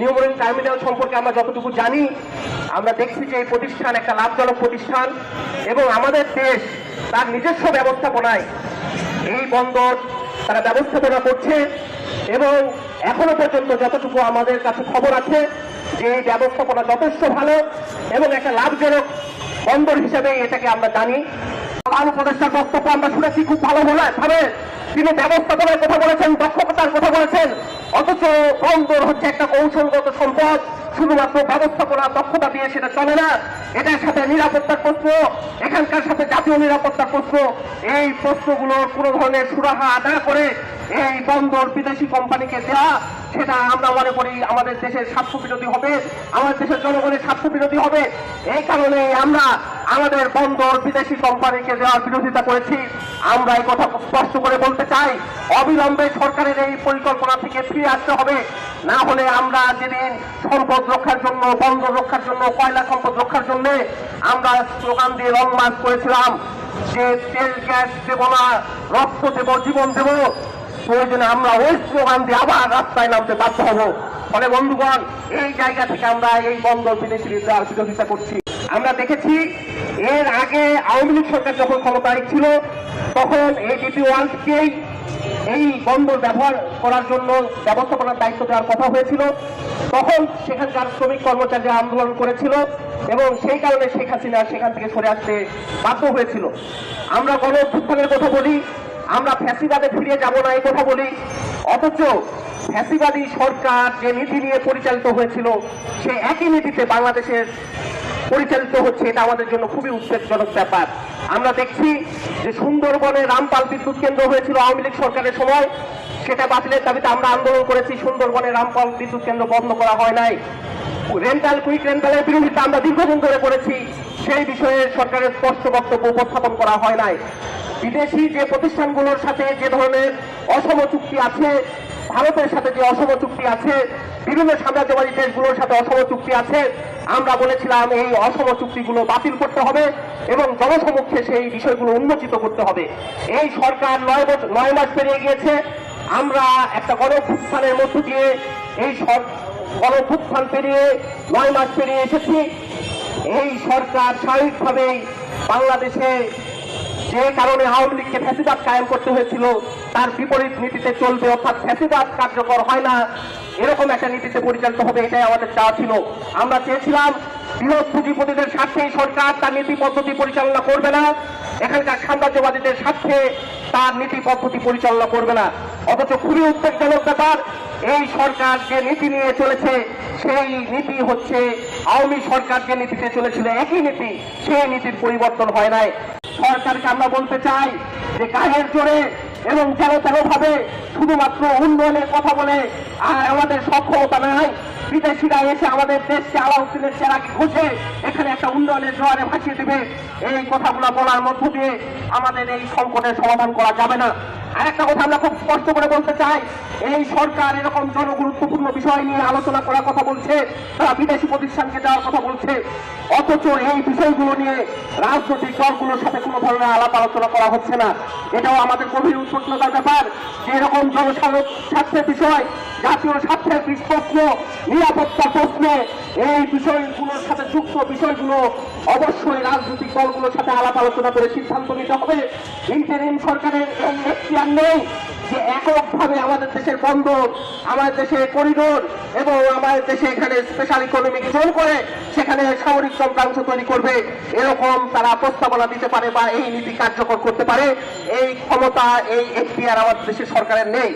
নিউমোরিন terminal সম্পর্কে আমরা যতটুকু জানি, আমরা দেখছি যে এই প্রতিষ্ঠান একটা লাভজনক প্রতিষ্ঠান এবং আমাদের দেশ তার নিজস্ব ব্যবস্থাপনায় এই বন্দর তারা ব্যবস্থাপনা করছে এবং এখনও পর্যন্ত যতটুকু আমাদের কাছে খবর আছে যে এই ব্যবস্থাপনা যথেষ্ট ভালো এবং একটা লাভজনক বন্দর হিসেবে এটাকে আমরা জানি। প্রধান উপদেষ্টার বক্তব্য আমরা শুনেছি, খুব ভালো বলে ভাবে তিনি ব্যবস্থাপনার কথা বলেছেন, দক্ষতার কথা বলেছেন। অথচ বন্দর হচ্ছে একটা কৌশলগত সম্পদ, শুধুমাত্র ব্যবস্থাপনা দক্ষতা দিয়ে সেটা চলে না, এটার সাথে নিরাপত্তার প্রশ্ন, এখানকার সাথে জাতীয় নিরাপত্তার প্রশ্ন, এই প্রশ্নগুলোর কোনো ধরনের সুরাহা করে এই বন্দর বিদেশি কোম্পানিকে দেওয়া সেটা আমরা মনে করি আমাদের দেশের স্বার্থ বিরোধী হবে, আমাদের দেশের জনগণের স্বার্থ বিরোধী হবে। এই কারণে আমরা আমাদের বন্দর বিদেশি কোম্পানিকে দেওয়ার বিরোধিতা করেছি। আমরা এই কথা স্পষ্ট করে বলতে চাই অবিলম্বে সরকারের এই পরিকল্পনা থেকে ফিরে আসতে হবে। না হলে আমরা যেদিন সম্পদ রক্ষার জন্য, বন্দর রক্ষার জন্য, কয়লা সম্পদ রক্ষার জন্য আমরা স্লোগান দিয়ে লং মার্চ করেছিলাম, যে তেল, গ্যাস দেব না, রক্ত দেব, জীবন দেব, প্রয়োজনে আমরা ওই স্লোগান দিয়ে আবার রাস্তায় নামতে বাধ্য হব। ফলে বন্ধুগণ, এই জায়গা থেকে আমরা এই বন্দর বিদেশি দেওয়ার বিরোধিতা করছি। আমরা দেখেছি, এর আগে আওয়ামী লীগ সরকার যখন ক্ষমতায় ছিল, তখন এই ডিপি ওয়ানকেই এই বন্দর ব্যবহার করার জন্য ব্যবস্থাপনার দায়িত্ব দেওয়ার কথা হয়েছিল। তখন সেখানকার শ্রমিক কর্মচারীরা আন্দোলন করেছিল এবং সেই কারণে শেখ হাসিনা সেখান থেকে সরে আসতে বাধ্য হয়েছিল। আমরা গণ অভ্যুত্থানের কথা বলি, আমরা ফ্যাসিবাদে ফিরে যাব না এই কথা বলি, অথচ ফ্যাসিবাদী সরকার যে নীতি নিয়ে পরিচালিত হয়েছিল সে একই নীতিতে বাংলাদেশের পরিচালিত হচ্ছে, এটা আমাদের জন্য খুবই উদ্বেগজনক ব্যাপার। আমরা দেখছি যে সুন্দরবনে রামপাল বিদ্যুৎ কেন্দ্র হয়েছিল আওয়ামী লীগ সরকারের সময়। সেটা বাতিলের দাবিতে আমরা আন্দোলন করেছি, সুন্দরবনে রামপাল বিদ্যুৎ কেন্দ্র বন্ধ করা হয় নাই। রেন্টাল, কুইক রেন্টালের বিরোধিতা আমরা দীর্ঘদিন ধরে করেছি, সেই বিষয়ে সরকারের স্পষ্ট বক্তব্য উপস্থাপন করা হয় নাই। বিদেশি যে প্রতিষ্ঠানগুলোর সাথে যে ধরনের অসম চুক্তি আছে, ভারতের সাথে যে অসম চুক্তি আছে, বিভিন্ন সাম্রাজ্যবাদী দেশগুলোর সাথে অসম চুক্তি আছে আমরা বলেছিলাম এই অসম চুক্তিগুলো বাতিল করতে হবে এবং জনসমক্ষে সেই বিষয়গুলো উন্মোচিত করতে হবে। এই সরকার নয় বছর নয় মাস পেরিয়ে গিয়েছে। আমরা একটা গণভুত্থানের মধ্য দিয়ে এই গণভুত্থান পেরিয়ে নয় মাস পেরিয়ে এসেছি। এই সরকার স্বাভাবিকভাবেই বাংলাদেশে যে কারণে আওয়ামী লীগকে ফ্যাসিবাদ কায়েম করতে হয়েছিল, তার বিপরীত নীতিতে চলবে, অর্থাৎ ফ্যাসিবাদ কার্যকর হয় না। এরকম একটা নীতিতে পরিচালিত হবে, এটাই আমাদের চাওয়া ছিল। আমরা চেয়েছিলাম বৃহৎ পুঁজিপতিদের স্বার্থে এই সরকার তার নীতি পদ্ধতি পরিচালনা করবে না। এখানকার সাম্রাজ্যবাদীদের স্বার্থে তার নীতি পদ্ধতি পরিচালনা করবে না। অথচ খুবই উদ্বেগজনক ব্যাপার, এই সরকার যে নীতি নিয়ে চলেছে, সেই নীতি হচ্ছে আওয়ামী সরকার যে নীতিতে চলেছিল, একই নীতি, সেই নীতির পরিবর্তন হয় নাই। সরকারকে আমরা বলতে চাই যে গায়ের জোরে এবং তেন ভাবে শুধুমাত্র উন্নয়নের কথা বলে আর আমাদের সক্ষমতা নাই, বিদেশিরা এসে আমাদের দেশকে আলাউদ্দিনের চেরাকে ঘুষে এখানে একটা উন্নয়নের জোয়ারে ভাসিয়ে দেবে। এই কথাগুলো বলার মধ্য দিয়ে আমাদের এই সংকটের সমাধান করা যাবে না। আরেকটা কথা আমরা খুব স্পষ্ট করে বলতে চাই। এই সরকার এরকম জনগুরুত্বপূর্ণ বিষয় নিয়ে আলোচনা করার কথা বলছে, তারা বিদেশি প্রতিষ্ঠানকে দেওয়ার কথা বলছে। অথচ এই বিষয়গুলো নিয়ে রাজনৈতিক দলগুলোর সাথে কোনো ধরনের আলাপ আলোচনা করা হচ্ছে না। এটাও আমাদের গভীর উৎপন্নতার ব্যাপার যে এরকম জনসাধারণ স্বার্থের বিষয়, জাতীয় স্বার্থের প্রশ্ন নিরাপত্তা প্রশ্নে এই বিষয়গুলোর সাথে যুক্ত বিষয়গুলো অবশ্যই রাজনৈতিক দলগুলোর সাথে আলাপ আলোচনা করে সিদ্ধান্ত নিতে হবে। ইন্টারিম সরকারের এখতিয়ার নেই যে এককভাবে আমাদের দেশের বন্দর, আমাদের দেশের করিডোর এবং আমাদের দেশে এখানে স্পেশাল ইকোনমিক জোন করে সেখানে সামরিক যন্ত্রাংশ তৈরি করবে, এরকম তারা প্রস্তাবনা দিতে পারে বা এই নীতি কার্যকর করতে পারে। এই ক্ষমতা, এই এখতিয়ার আমাদের দেশের সরকারের নেই।